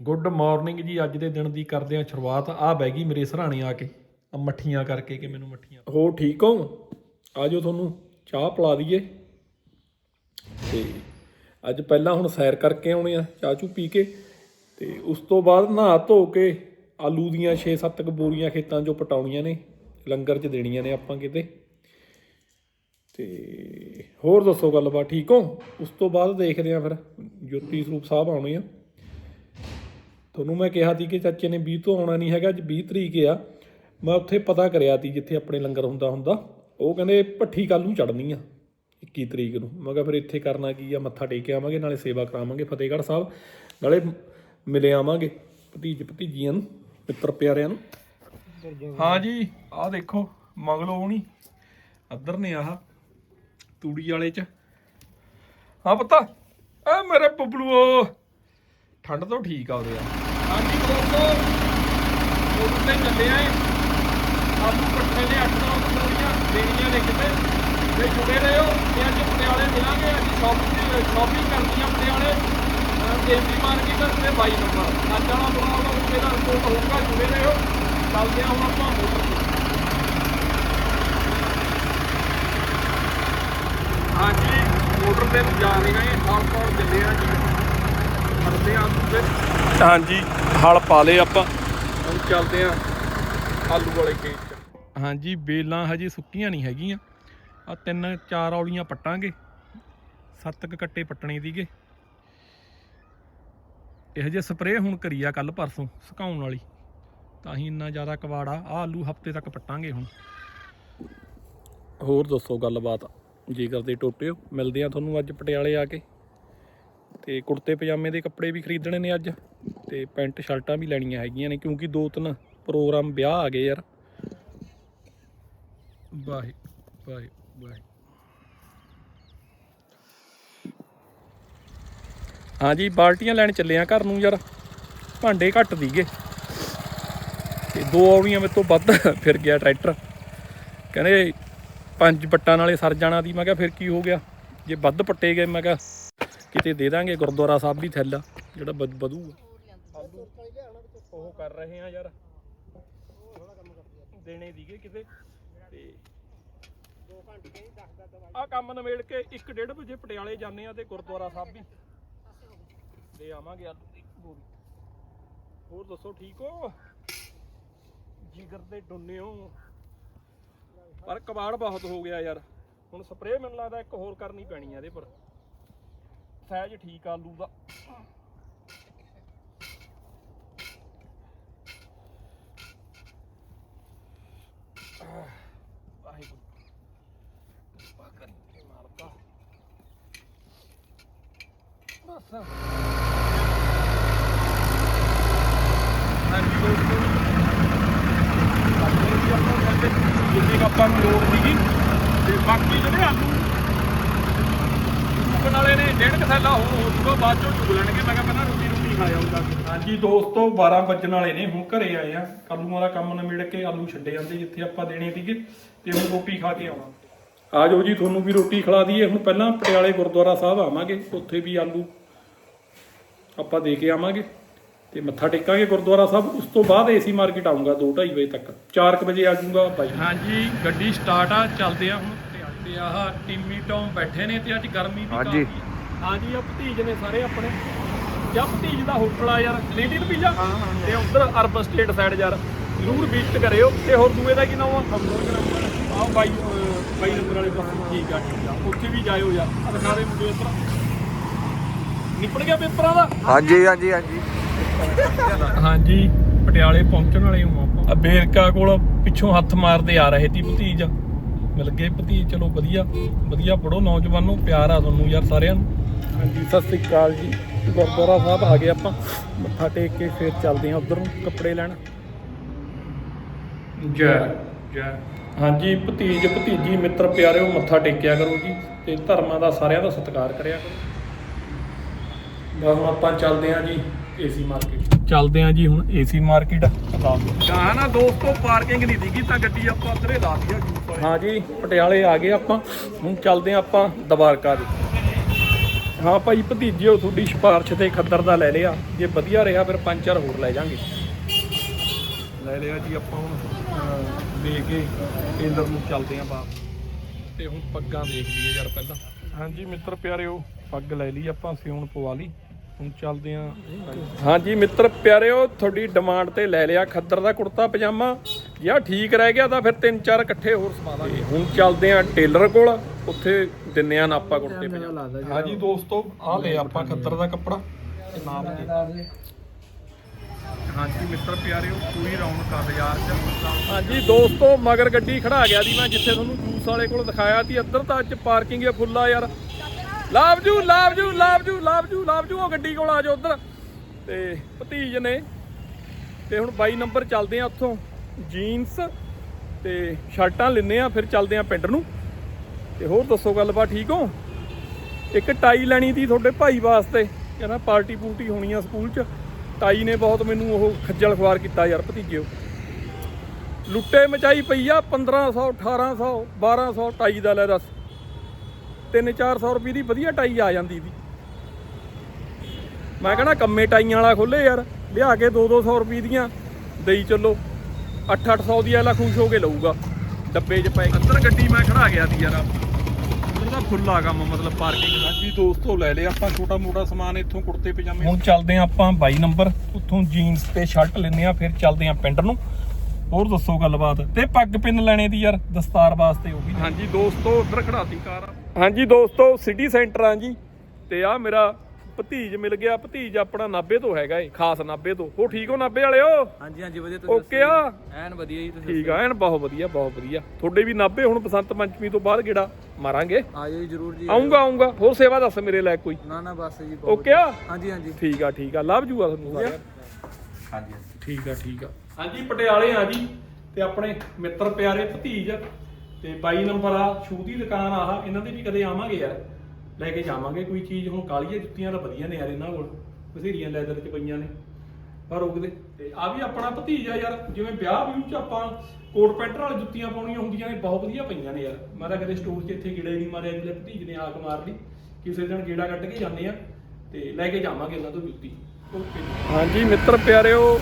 Good morning ਜੀ, ਅੱਜ ਦੇ ਦਿਨ ਦੀ ਕਰਦੇ ਆ ਸ਼ੁਰੂਆਤ। ਆ ਬਹਿ ਗਈ ਮੇਰੇ ਸਰਾਣੇ ਆ ਕੇ ਆ ਮੱਠੀਆਂ ਕਰਕੇ ਕਿ ਮੈਨੂੰ ਮੱਠੀਆਂ। ਹੋ ਠੀਕ ਹੋ? ਆਜੋ ਤੁਹਾਨੂੰ ਚਾਹ ਪਿਲਾ ਦਈਏ। ਤੇ ਅੱਜ ਪਹਿਲਾਂ ਹੁਣ ਸੈਰ ਕਰਕੇ ਆਉਣੇ ਆ, ਚਾਹ ਚੂ ਪੀ ਕੇ। ਤੇ ਉਸ ਤੋਂ ਬਾਅਦ ਨਹਾ ਧੋ ਕੇ ਆਲੂ ਦੀਆਂ 6-7 ਬੋਰੀਆਂ ਖੇਤਾਂ 'ਚੋਂ ਪਟਾਉਣੀਆਂ ਨੇ, ਲੰਗਰ 'ਚ ਦੇਣੀਆਂ ਨੇ ਆਪਾਂ ਕਿਤੇ। ਤੇ ਹੋਰ ਦੱਸੋ ਗੱਲਬਾਤ, ਠੀਕ ਹੋ? ਉਸ ਤੋਂ ਬਾਅਦ ਦੇਖਦੇ ਆ ਫਿਰ, ਜੋਤੀ ਸਰੂਪ ਸਾਹਿਬ ਆਉਣੇ ਆ। ਤੁਹਾਨੂੰ ਮੈਂ ਕਿਹਾ ਸੀ ਕਿ ਚਾਚੇ ਨੇ 20 ਤੋਂ ਆਉਣਾ ਨਹੀਂ ਹੈਗਾ, ਅੱਜ 20 ਤਰੀਕ ਆ। ਮੈਂ ਉੱਥੇ ਪਤਾ ਕਰਿਆ ਸੀ ਜਿੱਥੇ ਆਪਣੇ ਲੰਗਰ ਹੁੰਦਾ ਹੁੰਦਾ। ਉਹ ਕਹਿੰਦੇ ਭੱਠੀ ਕੱਲ ਨੂੰ ਚੜਨੀ ਆ 21 ਤਰੀਕ ਨੂੰ। ਮੈਂ ਕਿਹਾ ਫਿਰ ਇੱਥੇ ਕਰਨਾ ਕੀ ਆ? ਮੱਥਾ ਟੇਕ ਆਵਾਂਗੇ, ਨਾਲੇ ਸੇਵਾ ਕਰਾਵਾਂਗੇ ਫਤਿਹਗੜ੍ਹ ਸਾਹਿਬ। ਨਾਲੇ ਮਿਲੇ ਆਵਾਂਗੇ ਭਤੀਜ ਭਤੀਜੀਆਂ ਨੂੰ ਪਿੱਤਰ ਪਿਆਰਿਆਂ ਨੂੰ। ਹਾਂ ਜੀ, ਆਹ ਦੇਖੋ, ਮੰਗਲੋ ਹੁਣੀ ਅੱਧਰ ਨੇ ਆਹ ਤੂੜੀ ਵਾਲੇ ਚ। ਹਾਂ ਪਤਾ ਆ ਮੇਰੇ ਬਬਲੂਓ, ਠੰਡ ਤੋਂ ਠੀਕ ਆ ਉਹਦੇ ਆ। ਦੋਸਤੋ, ਉਹ ਤੇ ਚੱਲੇ ਆਏ। ਆਲੂ ਪੱਠੇ ਦੇ 800 ਬੋਰੀਆਂ ਦੇਣੀਆਂ ਨੇ ਕਿਤੇ। ਤੇ ਜੁੜੇ ਰਹੋ। ਤੇ ਅੱਜ ਪਟਿਆਲੇ ਮਿਲਾਂਗੇ। ਅੱਜ ਸ਼ਾਪਿੰਗ ਸ਼ਾਪਿੰਗ ਕਰਨੀ ਆ ਪਟਿਆਲੇ। ਦੇਸੀ ਮਾਰਕੀਟ ਤੇ 22 ਨੰਬਰ। ਅੱਜ ਵਾਲਾ ਬਲੌਗ ਉੱਤੇ ਦਾ ਰਿਪੋਰਟ ਹੋਊਗਾ। ਜੁੜੇ ਰਹੋ। ਚੱਲਦੇ ਹਾਂ ਹੁਣ ਆਪਾਂ ਮੋਟਰ ਤੇ। ਹਾਂਜੀ ਮੋਟਰ ਤੇ ਜਾ ਰਹੇ ਹਾਂ ਹਾਲ ਪਾਉਣ ਚੱਲੇ ਆ। ਜੀ ਫੜਦੇ ਆ ਹਾਂਜੀ ਹਲ ਪਾ ਲਏ ਆਪਾਂ। ਹੁਣ ਚੱਲਦੇ ਆ ਆਲੂ ਵਾਲੇ ਖੇਤ ਚ। ਹਾਂਜੀ ਬੇਲਾਂ ਹਜੇ ਸੁੱਕੀਆਂ ਨਹੀਂ ਹੈਗੀਆਂ। ਆ ਤਿੰਨ ਚਾਰ ਔਲੀਆਂ ਪੱਟਾਂਗੇ। ਸੱਤ ਕੁ ਕੱਟੇ ਪੱਟਣੇ ਦੀਗੇ। ਇਹ ਜੇ ਸਪਰੇਅ ਹੁਣ ਕਰੀ ਆ ਕੱਲ ਪਰਸੋਂ ਸੁਕਾਉਣ ਵਾਲੀ। ਤਾਂ ਹੀ ਇੰਨਾ ਜ਼ਿਆਦਾ ਕਵਾੜਾ। ਆ ਆਲੂ ਹਫ਼ਤੇ ਤੱਕ ਪੱਟਾਂਗੇ ਹੁਣ। ਹੋਰ ਦੱਸੋ ਗੱਲਬਾਤ। ਜੀ ਕਰਦੇ ਟੋਟਿਓ ਮਿਲਦੇ ਆ ਤੁਹਾਨੂੰ ਅੱਜ ਪਟਿਆਲੇ ਆ ਕੇ। ਤੇ ਕੁੜਤੇ ਪਜਾਮੇ ਦੇ ਕੱਪੜੇ ਵੀ ਖਰੀਦਣੇ ਨੇ ਅੱਜ ਤੇ ਪੈਂਟ ਸ਼ਰਟਾਂ ਵੀ ਲੈਣੀਆਂ ਹੈਗੀਆਂ ਨੇ ਕਿਉਂਕਿ ਦੋ ਤਿੰਨ ਪ੍ਰੋਗਰਾਮ ਵਿਆਹ ਆ ਗਏ ਯਾਰ। ਬਾਏ ਬਾਏ ਬਾਏ ਹਾਂਜੀ, ਬਾਲਟੀਆਂ ਲੈਣ ਚੱਲੇ ਆ ਘਰ ਨੂੰ ਯਾਰ। ਭਾਂਡੇ ਘੱਟ ਦੀਗੇ। ਤੇ ਦੋ ਔੜੀਆਂ ਮੇਰੇ ਤੋਂ ਵੱਧ, ਫਿਰ ਗਿਆ ਟਰੈਕਟਰ। ਕਹਿੰਦੇ ਪੰਜ ਪੱਟਾਂ ਨਾਲੇ ਸਰ ਜਾਣਾ ਦੀ ਮੈਂ ਕਿਹਾ ਫਿਰ ਕੀ ਹੋ ਗਿਆ? ਜੇ ਵੱਧ ਪੱਟੇ ਗਏ, ਮੈਂ ਕਿਹਾ ਕਿਤੇ ਦੇ ਦਾਂਗੇ, ਗੁਰਦੁਆਰਾ ਸਾਹਿਬ ਵੀ ਥੈਲਾ, ਜਿਹੜਾ ਵਧੂਗਾ। ਉਹ ਕਰ ਰਹੇ ਆ ਯਾਰ। ਦੇਣੇ ਦੀਗੇ ਕਿਤੇ ਤੇ ਆ ਕੰਮ ਨਵੇੜ ਕੇ 1:30 ਵਜੇ ਪਟਿਆਲੇ ਜਾਂਦੇ ਆ ਤੇ ਗੁਰਦੁਆਰਾ ਸਾਹਿਬ ਵੀ। ਦੇ ਆਵਾਂਗੇ ਆਲੂ ਹੋਰ ਦੱਸੋ, ਠੀਕ ਹੋ? ਜਿਗਰ ਦੇ ਡੁੰਨੇ ਹੋ। ਪਰ ਕਬਾੜ ਬਹੁਤ ਹੋ ਗਿਆ ਯਾਰ। ਹੁਣ ਸਪਰੇਅ ਮੈਨੂੰ ਲੱਗਦਾ ਇੱਕ ਹੋਰ ਕਰਨੀ ਪੈਣੀ ਆ ਇਹਦੇ ਪਰ। ਸਾਈਜ਼ ਠੀਕ ਆ ਆਲੂ ਦਾ। ਵਾਹਿਗੁਰੂ। ਕਿਰਪਾ ਕਰੀ ਮਾਲਕਾ। ਬਸ। ਹਾਂਜੀ ਦੋਸਤੋ ਆਪਣੇ ਵੀ ਆਪਾਂ ਕਹਿੰਦੇ ਜਿੰਨੀ ਕੁ ਆਪਾਂ ਨੂੰ ਲੋੜ ਸੀਗੀ ਤੇ ਬਾਕੀ ਜਿਹੜੇ ਆਲੂ ਚੁਗਣ ਵਾਲੇ ਨੇ ਡੇਢ ਕੁ ਥੈਲਾ ਹੋ ਹੋ ਜੂਗਾ ਬਾਅਦ ਚੋਂ ਚੁਗ ਲੈਣਗੇ। ਮੈਂ ਕਿਹਾ ਪਹਿਲਾਂ ਰੋਟੀ ਰੋਟੀ ਖਾ ਜਾਊਗਾ ਹਾਂਜੀ ਦੋਸਤੋ 12 ਵੱਜਣ ਵਾਲੇ ਨੇ। ਹੁਣ ਘਰੇ ਆਏ ਆ। ਆਲੂਆਂ ਦਾ ਕੰਮ ਨਿਬੜ ਕੇ ਆਲੂ ਛੱਡੇ ਜਾਂਦੇ ਜਿੱਥੇ ਆਪਾਂ ਦੇਣੇ ਸੀਗੇ। ਤੇ ਹੁਣ ਰੋਟੀ ਖਾ ਕੇ ਆਉਣਾ। ਆ ਜਾਓ ਜੀ ਤੁਹਾਨੂੰ ਵੀ ਰੋਟੀ ਖਿਲਾ ਦਈਏ। ਹੁਣ ਪਹਿਲਾਂ ਪਟਿਆਲੇ ਗੁਰਦੁਆਰਾ ਸਾਹਿਬ ਆਵਾਂਗੇ। ਉੱਥੇ ਵੀ ਆਲੂ ਆਪਾਂ ਦੇ ਕੇ ਆਵਾਂਗੇ। ਤੇ ਮੱਥਾ ਟੇਕਾਂਗੇ ਗੁਰਦੁਆਰਾ ਸਾਹਿਬ। ਉਸ ਤੋਂ ਬਾਅਦ ਏਸੀ ਮਾਰਕੀਟ ਆਉਂਗਾ 2:30 ਵਜੇ ਤੱਕ। 4 ਵਜੇ ਆ ਜਾਊਗਾ ਬਾਈ। ਹਾਂਜੀ ਗੱਡੀ ਸਟਾਰਟ ਆ। ਚੱਲਦੇ ਆ ਹੁਣ। ਤੇ ਆਹ ਟੀਮੀ ਟੌਮ ਬੈਠੇ ਨੇ ਤੇ ਅੱਜ ਗਰਮੀ ਵੀ। ਕਾਫੀ ਆ। ਹਾਂਜੀ ਆ ਭਤੀਜ ਨੇ ਸਾਰੇ ਆਪਣੇ। ਜਾਂ ਭਤੀਜ ਦਾ ਹੋਟਲ ਆ ਯਾਰ ਕੈਨੇਡੀਅਨ ਪੀਜ਼ਾ ਤੇ ਉਧਰ ਅਰਬਨ ਸਟੇਟ ਸਾਈਡ ਯਾਰ ਜ਼ਰੂਰ ਵਿਜ਼ਿਟ ਕਰਿਓ। ਤੇ ਹੋਰ ਦੂਏ ਦਾ ਕੀ ਨਾਮ ਆ? ਆਹ ਬਾਈ ਬਾਈ ਨੰਬਰ ਵਾਲੇ ਪਾਸੇ। ਠੀਕ ਆ ਠੀਕ ਆ। ਉੱਥੇ ਵੀ ਜਾਇਓ ਯਾਰ। ਆ ਦੇ ਮੁੰਡੇ ਇੱਧਰ ਨਿਪੜ ਗਿਆ ਪੇਪਰਾਂ ਦਾ ਹਾਂਜੀ ਹਾਂਜੀ ਹਾਂਜੀ। ਹਾਂਜੀ ਪਟਿਆਲੇ ਪਹੁੰਚਣ ਵਾਲੇ ਹਾਂ ਆਪਾਂ। ਆ ਬੇਰਕਾ ਕੋਲ ਪਿੱਛੋਂ ਹੱਥ ਮਾਰਦੇ ਆ ਰਹੇ ਸੀ ਭਤੀਜ। ਮਿਲ ਗਏ। ਭਤੀਜ ਚਲੋ ਵਧੀਆ। ਵਧੀਆ ਪੜੋ ਨੌਜਵਾਨੋ ਪਿਆਰ ਆ ਤੁਹਾਨੂੰ ਯਾਰ ਸਾਰਿਆਂ ਨੂੰ। ਹਾਂਜੀ ਸਤਿ ਸ੍ਰੀ ਅਕਾਲ ਜੀ। ਗੁਰਦੁਆਰਾ ਸਾਹਿਬ ਆ ਗਏ ਆਪਾਂ। ਮੱਥਾ ਟੇਕ ਕੇ ਫੇਰ ਚੱਲਦੇ ਹਾਂ ਉਧਰ ਨੂੰ ਕੱਪੜੇ ਲੈਣ। ਜੈ। ਜੈ। ਹਾਂਜੀ ਭਤੀਜ ਭਤੀਜੀ ਮਿੱਤਰ ਪਿਆਰਿਓ ਮੱਥਾ ਟੇਕਿਆ ਕਰੋ ਜੀ ਤੇ ਧਰਮਾਂ ਦਾ ਸਾਰਿਆਂ ਦਾ ਸਤਿਕਾਰ ਕਰਿਆ ਕਰੋ। ਬਸ ਹੁਣ ਆਪਾਂ ਚੱਲਦੇ ਆਂ ਜੀ। AC market. ਚੱਲਦੇ ਆਂ ਜੀ ਹੁਣ ਏਸੀ ਮਾਰਕੀਟ। ਕਹਾ ਨਾ ਦੋਸਤੋ ਪਾਰਕਿੰਗ ਨਹੀਂ ਦੀਗੀ ਤਾਂ ਗੱਡੀ ਆਪਾਂ ਉਧਰੇ ਲਾ ਦਿਆ ਹਾਂ ਜੀ ਪਟਿਆਲੇ ਆ ਗਏ ਆਪਾਂ। ਹੁਣ ਚੱਲਦੇ ਆਂ ਆਪਾਂ ਦਬਾਰਕਾ ਦੇ ਹਾਂ ਭਾਈ ਭਤੀਜਿਓ ਤੁਹਾਡੀ ਸਿਫਾਰਿਸ਼ ਤੇ ਖੱਦਰ ਦਾ ਲੈ ਲਿਆ। ਜੇ ਵਧੀਆ ਰਿਹਾ ਫਿਰ ਪੰਜ ਚਾਰ ਹੋਰ ਲੈ ਜਾਾਂਗੇ। ਲੈ ਲਿਆ ਜੀ ਆਪਾਂ ਹੁਣ ਦੇ ਕੇ ਕੇਂਦਰ ਨੂੰ ਚੱਲਦੇ ਆਂ ਬਾਪ ਤੇ ਹੁਣ ਪੱਗਾਂ ਦੇਖ ਲਈਏ ਯਾਰ ਪਹਿਲਾਂ। ਹਾਂਜੀ ਮਿੱਤਰ ਪਿਆਰਿਓ ਪੱਗ ਲੈ ਲਈ ਆਪਾਂ ਸਿਉਣ ਪਵਾ ਲਈ। ਹੁਣ ਚੱਲਦੇ ਆਂ। ਹਾਂਜੀ ਮਿੱਤਰ ਪਿਆਰਿਓ ਤੁਹਾਡੀ ਡਿਮਾਂਡ ਤੇ ਲੈ ਲਿਆ ਖੱਦਰ ਦਾ ਕੁੜਤਾ ਪਜਾਮਾ। ਜਾਂ ਠੀਕ ਰਹਿ ਗਿਆ ਤਾਂ ਫਿਰ ਤਿੰਨ ਚਾਰ ਇਕੱਠੇ ਹੋਰ ਸਮਾ ਦਾਂਗੇ ਹੁਣ ਚੱਲਦੇ ਆਂ ਟੇਲਰ ਕੋਲ ਉੱਥੇ ਦਿੰਨੇ ਆ ਨਾਪਾ ਕੁੜਤੇ ਪਜਾਮਾ। ਹਾਂਜੀ ਦੋਸਤੋ ਆਹ ਲੈ ਆਪਾਂ ਖੱਦਰ ਦਾ ਕੱਪੜਾ ਤੇ ਨਾਪ ਦੇ ਹਾਂਜੀ ਮਿੱਤਰ ਪਿਆਰਿਓ ਪੂਰੀ ਰੌਣਕ ਆ ਬਾਜ਼ਾਰ 'ਚ। ਹਾਂਜੀ ਦੋਸਤੋ ਮਗਰ ਗੱਡੀ ਖੜਾ ਗਿਆ ਦੀ ਮੈਂ ਜਿੱਥੇ ਤੁਹਾਨੂੰ ਜੂਸ ਵਾਲੇ ਕੋਲ ਦਿਖਾਇਆ ਸੀ। ਇੱਧਰ ਤਾਂ ਅੱਜ ਪਾਰਕਿੰਗ ਹੈ ਫੁੱਲ ਆ ਯਾਰ ਲਾਵਜੂ ਲਾਵਜੂ ਲਾਵਜੂ ਲਾਵਜੂ ਲਾਵਜੂ, ਉਹ ਗੱਡੀ ਕੋਲ ਆ ਜਾਓ ਉਧਰ। ਤੇ ਭਤੀਜ ਨੇ, ਤੇ ਹੁਣ 22 ਨੰਬਰ ਚੱਲਦੇ ਆ ਉੱਥੋਂ ਜੀਨਸ ਤੇ ਸ਼ਰਟਾਂ ਲੈਨੇ ਆ, ਫਿਰ ਚੱਲਦੇ ਆ ਪਿੰਡ ਨੂੰ। ਤੇ ਹੋਰ ਦੱਸੋ ਗੱਲਬਾਤ, ਠੀਕ ਹੋ? ਇੱਕ ਟਾਈ ਲੈਣੀ ਸੀ ਤੁਹਾਡੇ ਭਾਈ ਵਾਸਤੇ, ਕਹਿੰਦਾ ਪਾਰਟੀ ਪੂਰਟੀ ਹੋਣੀ ਆ ਸਕੂਲ 'ਚ। ਟਾਈ ਨੇ ਬਹੁਤ ਮੈਨੂੰ ਉਹ ਖੱਜਲ ਖਵਾਰ ਕੀਤਾ ਯਾਰ ਭਤੀਜਿਓ ਲੁੱਟੇ ਮਚਾਈ ਪਈ ਆ 1500 1800 1200 ਟਾਈ ਦਾ ਲੈ ਦੱਸ। 3-400 ਰੁਪਏ ਦੀ ਵਧੀਆ ਟਾਈ ਆ ਜਾਂਦੀ ਸੀ। ਮੈਂ ਕਹਿੰਦਾ ਕੰਮੇ ਟਾਈਆਂ ਵਾਲਾ ਖੋਲੇ ਯਾਰ ਲਿਆ ਕੇ 2-200 ਰੁਪਏ ਦੀਆਂ ਦੇਈ ਚੱਲੋ। 8-800 ਦੀ ਵਾਲਾ ਖੁਸ਼ ਹੋ ਕੇ ਲਊਗਾ ਡੱਬੇ 'ਚ ਪੈ ਅੰਦਰ ਗੱਡੀ ਮੈਂ ਖੜਾ ਗਿਆ ਸੀ ਯਾਰ। ਉਹਦਾ ਫੁੱਲਾ ਕੰਮ ਮਤਲਬ ਪਾਰਕਿੰਗ ਦਾ। ਜੀ ਦੋਸਤੋ ਲੈ ਲਿਆ ਆਪਾਂ ਛੋਟਾ ਮੋਟਾ ਸਮਾਨ ਇੱਥੋਂ ਕੁੜਤੇ ਪਜਾਮੇ। ਹੁਣ ਚੱਲਦੇ ਆਂ ਆਪਾਂ 22 ਨੰਬਰ ਉੱਥੋਂ ਜੀਨਸ ਤੇ ਸ਼ਰਟ ਲੈਨੇ ਆ ਫਿਰ ਚੱਲਦੇ ਆਂ ਪਿੰਡ ਨੂੰ। ਹੋਰ ਦੱਸੋ ਗੱਲਬਾਤ? ਤੇ ਪੱਗ ਪਿੰਨ ਲੈਣੇ ਦੀ ਯਾਰ ਦਸਤਾਰ ਵਾਸਤੇ ਉਹ ਵੀ ਹਾਂਜੀ ਦੋਸਤੋ ਉਧਰ ਖੜਾਤੀ ਕਾਰ। ਹਾਂਜੀ ਦੋਸਤੋ ਸਿਟੀ ਸੈਂਟਰ ਆ ਜੀ। ਤੇ ਆ ਮੇਰਾ ਭਤੀਜ ਮਿਲ ਗਿਆ। ਭਤੀਜ ਆਪਣਾ ਨਾਬੇ ਤੋਂ ਹੈਗਾ ਏ ਖਾਸ ਨਾਬੇ ਤੋਂ। ਉਹ ਠੀਕ ਹੋ ਨਾਬੇ ਵਾਲਿਓ? ਹਾਂਜੀ ਹਾਂਜੀ ਵਧੀਆ ਤੁਸੀਂ ਓਕੇ ਆ? ਐਨ ਵਧੀਆ ਜੀ ਤੁਸੀਂ ਠੀਕ ਆ ਐਨ ਬਹੁਤ ਵਧੀਆ ਬਹੁਤ ਵਧੀਆ। ਤੁਹਾਡੇ ਵੀ ਨਾਬੇ ਹੁਣ ਬਸੰਤ ਪੰਚਮੀ ਤੋਂ ਬਾਅਦ ਗੇੜਾ ਮਾਰਾਂਗੇ। ਆਇਓ ਜੀ ਜਰੂਰ ਜੀ ਆਉਂਗਾ ਆਉਂਗਾ ਹੋਰ ਸੇਵਾ ਦੱਸ ਮੇਰੇ ਲੈ ਕੋਈ। ਨਾ ਨਾ ਬਸ ਜੀ ਓਕੇ ਆ? ਹਾਂਜੀ ਹਾਂਜੀ। ਠੀਕ ਆ ਠੀਕ ਆ। ਲਵ ਜੂਆ ਤੁਹਾਨੂੰ ਸਾਰਿਆਂ ਹਾਂਜੀ। ਠੀਕ ਆ ਠੀਕ ਆ। ਹਾਂਜੀ ਪਟਿਆਲੇ ਆ ਜੀ। ਤੇ ਆਪਣੇ ਮਿੱਤਰ ਪਿਆਰੇ ਭਤੀਜ ਤੇ 22 ਨੰਬਰ ਆ ਸ਼ੂ ਦੀ ਦੁਕਾਨ ਆ ਇਹਨਾਂ ਦੇ ਵੀ ਕਦੇ ਆਵਾਂਗੇ ਯਾਰ। ਲੈ ਕੇ ਜਾਵਾਂਗੇ ਕੋਈ ਚੀਜ਼, ਹੁਣ ਕਾਲੀਆਂ ਜੁੱਤੀਆਂ ਤਾਂ ਵਧੀਆ ਨੇ ਯਾਰ ਇਹਨਾਂ ਕੋਲ, ਬਥੇਰੀਆਂ ਲੈਦਰ ਚ ਪਈਆਂ ਨੇ। ਪਰ ਰੋਕਦੇ ਤੇ ਆ ਵੀ ਆਪਣਾ ਭਤੀਜ ਯਾਰ, ਜਿਵੇਂ ਵਿਆਹ ਵਿਊ ਚ ਆਪਾਂ ਕੋਟ ਪੈਂਟਰ ਵਾਲੀ ਜੁੱਤੀਆਂ ਪਾਉਣੀਆਂ ਹੁੰਦੀਆਂ ਨੇ, ਬਹੁਤ ਵਧੀਆ ਪਈਆਂ ਨੇ ਯਾਰ। ਮੈਂ ਤਾਂ ਕਦੇ ਸਟੋਰ 'ਚ ਇੱਥੇ ਗੇੜਾ ਹੀ ਨਹੀਂ ਮਾਰਿਆ ਜਿਹੜੇ ਭਤੀਜ ਨੇ ਆਕ ਮਾਰ ਲਈ, ਕਿਸੇ ਦਿਨ ਗੇੜਾ ਕੱਢ ਕੇ ਜਾਂਦੇ ਆ, ਤੇ ਲੈ ਕੇ ਜਾਵਾਂਗੇ ਇਹਨਾਂ ਤੋਂ ਜੁੱਤੀ। ਓਕੇ। ਹਾਂਜੀ, ਮਿੱਤਰ ਪਿਆਰਿਓ,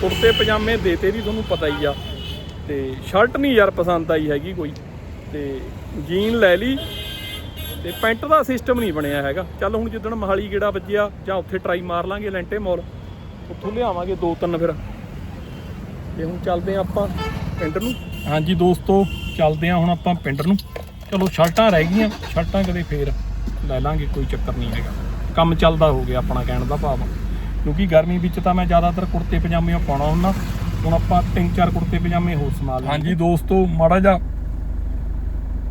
ਕੁੜਤੇ ਪਜਾਮੇ ਦੇਤੇ ਵੀ ਤੁਹਾਨੂੰ ਪਤਾ ਹੀ ਆ। ਤੇ ਸ਼ਰਟ ਨਹੀਂ ਯਾਰ ਪਸੰਦ ਆਈ ਹੈਗੀ ਕੋਈ। ਤੇ ਜੀਨ ਲੈ ਲਈ ਤੇ ਪੈਂਟ ਦਾ ਸਿਸਟਮ ਨਹੀਂ ਬਣਿਆ ਹੈਗਾ। ਚੱਲ ਹੁਣ ਜਿੱਦਣ ਮਹਾਲੀ ਗੇੜਾ ਵੱਜਿਆ, ਜਾਂ ਉੱਥੇ ਟਰਾਈ ਮਾਰ ਲਾਂਗੇ ਲੈਂਟੇ ਮਾਲ। ਉੱਥੋਂ ਲਿਆਵਾਂਗੇ ਦੋ ਤਿੰਨ ਫਿਰ। ਤੇ ਹੁਣ ਚੱਲਦੇ ਆ ਆਪਾਂ ਪਿੰਡ ਨੂੰ। ਹਾਂਜੀ ਦੋਸਤੋ, ਚੱਲਦੇ ਆ ਹੁਣ ਆਪਾਂ ਪਿੰਡ ਨੂੰ। ਚਲੋ ਸ਼ਰਟਾਂ ਰਹਿ ਗਈਆਂ, ਸ਼ਰਟਾਂ ਕਦੇ ਫੇਰ ਲੈ ਲਾਂਗੇ, ਕੋਈ ਚੱਕਰ ਨਹੀਂ ਹੈਗਾ। ਕੰਮ ਚੱਲਦਾ ਹੋ ਗਿਆ ਆਪਣਾ ਕਹਿਣ ਦਾ ਭਾਵ। ਕਿਉਂਕਿ ਗਰਮੀ ਵਿੱਚ ਤਾਂ ਮੈਂ ਜ਼ਿਆਦਾਤਰ ਕੁੜਤੇ ਪਜਾਮੇ ਪਾਉਣਾ ਹੁੰਦਾ। ਹੁਣ ਆਪਾਂ ਤਿੰਨ ਚਾਰ ਕੁੜਤੇ ਪਜਾਮੇ ਹੋਰ ਸਮਾ ਲਏ ਹਾਂਜੀ ਦੋਸਤੋ ਮਾੜਾ ਜਿਹਾ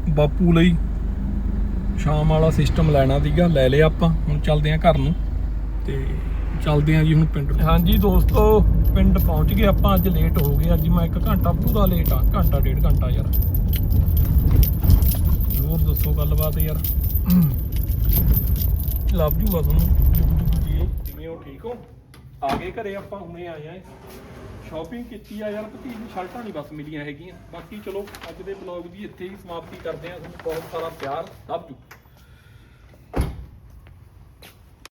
ਬਾਪੂ ਲਈ ਸ਼ਾਮ ਵਾਲਾ ਸਿਸਟਮ ਲੈਣਾ ਸੀਗਾ ਲੈ ਲਿਆ ਆਪਾਂ ਹੁਣ ਚੱਲਦੇ ਆਂ ਘਰ ਨੂੰ ਤੇ ਚੱਲਦੇ ਆਂ ਜੀ ਹੁਣ ਪਿੰਡ ਹਾਂਜੀ ਦੋਸਤੋ ਪਿੰਡ ਪਹੁੰਚ ਗਏ ਆਪਾਂ ਅੱਜ ਲੇਟ ਹੋ ਗਏ ਅੱਜ ਮੈਂ 1 ਘੰਟਾ ਪੂਰਾ ਲੇਟ ਆ ਘੰਟਾ ਡੇਢ ਘੰਟਾ ਯਾਰ। ਹੋਰ ਦੱਸੋ ਗੱਲਬਾਤ ਯਾਰ? ਲੱਭ ਜੂਗਾ ਤੁਹਾਨੂੰ। ਜੀ ਕਿਵੇਂ ਹੋ ਠੀਕ ਹੋ? ਆ ਗਏ ਘਰੇ ਆਪਾਂ, ਹੁਣੇ ਆਏ ਆਂ। ਸ਼ਾਪਿੰਗ ਕੀਤੀ ਆ ਯਾਰ, ਭਤੀਜ ਨੂੰ ਸ਼ਰਟਾਂ ਨਹੀਂ ਬਸ ਮਿਲੀਆਂ ਹੈਗੀਆਂ। ਬਾਕੀ ਚਲੋ, ਅੱਜ ਦੇ ਬਲੌਗ ਦੀ ਇੱਥੇ ਹੀ ਸਮਾਪਤੀ ਕਰਦੇ ਆ। ਤੁਹਾਨੂੰ ਬਹੁਤ ਸਾਰਾ ਪਿਆਰ ਲੱਭ ਜੂ